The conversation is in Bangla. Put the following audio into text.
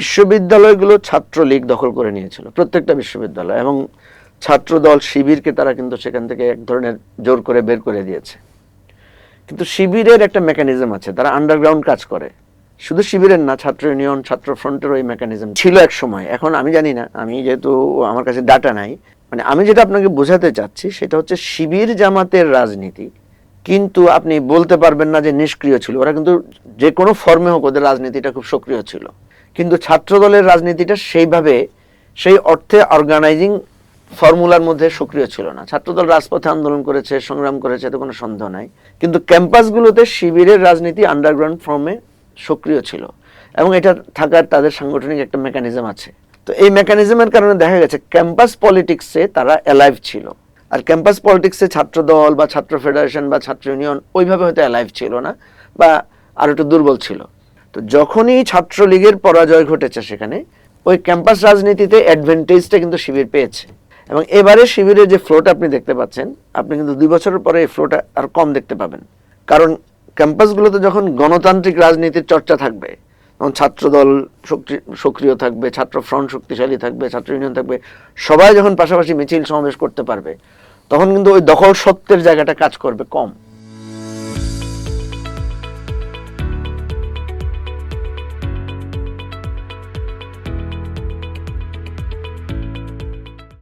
বিশ্ববিদ্যালয়গুলো ছাত্রলীগ দখল করে নিয়েছিল, প্রত্যেকটা বিশ্ববিদ্যালয়, এবং ছাত্রদল শিবিরকে তারা কিন্তু সেখান থেকে এক ধরনের জোর করে বের করে দিয়েছে। কিন্তু শিবিরের একটা মেকানিজম আছে, তারা আন্ডারগ্রাউন্ড কাজ করে। শুধু শিবিরের না, ছাত্র ইউনিয়ন ছাত্র ফ্রন্টের ওই মেকানিজম ছিল এক সময়। এখন আমি জানি না, আমি যেহেতু আমার কাছে ডাটা নাই মানে আমি যেটা আপনাকে বোঝাতে চাচ্ছি সেটা হচ্ছে শিবির জামাতের রাজনীতি, কিন্তু আপনি বলতে পারবেন না যে নিষ্ক্রিয় ছিল। ওরা কিন্তু যে কোনো ফর্মে হোক ওদের রাজনীতিটা খুব সক্রিয় ছিল। কিন্তু ছাত্রদলের রাজনীতিটা সেইভাবে, সেই অর্থে অর্গানাইজিং ফর্মুলার মধ্যে সক্রিয় ছিল না। ছাত্রদল রাজপথে আন্দোলন করেছে, সংগ্রাম করেছে, এতে কোনো সন্দেহ নাই। কিন্তু ক্যাম্পাসগুলোতে শিবিরের রাজনীতি আন্ডারগ্রাউন্ড ফর্মে সক্রিয় ছিল। এবং এটা থাকার তাদের সাংগঠনিক একটা মেকানিজম আছে। তো এই মেকানিজমের কারণে দেখা গেছে ক্যাম্পাস পলিটিক্সে তারা অ্যালাইভ ছিল। আর ক্যাম্পাস পলিটিক্সে ছাত্রদল বা ছাত্র ফেডারেশন বা ছাত্র ইউনিয়ন ওইভাবে হয়তো অ্যালাইভ ছিল না বা আরও একটু দুর্বল ছিল। তো যখনই ছাত্রলীগের পরাজয় ঘটেছে সেখানে, ওই ক্যাম্পাস রাজনীতিতে অ্যাডভান্টেজটা কিন্তু শিবির পেয়েছে। এবং এবারে শিবিরের যে ফ্লোটা আপনি দেখতে পাচ্ছেন, আপনি কিন্তু দুই বছরের পরে এই ফ্লোটা আর কম দেখতে পাবেন। কারণ ক্যাম্পাসগুলোতে যখন গণতান্ত্রিক রাজনীতির চর্চা থাকবে, তখন ছাত্রদল সক্রিয় থাকবে, ছাত্র ফ্রন্ট শক্তিশালী থাকবে, ছাত্র ইউনিয়ন থাকবে, সবাই যখন পাশাপাশি মিছিল সমাবেশ করতে পারবে, তখন কিন্তু ওই দখল সত্যের জায়গাটা কাজ করবে কম।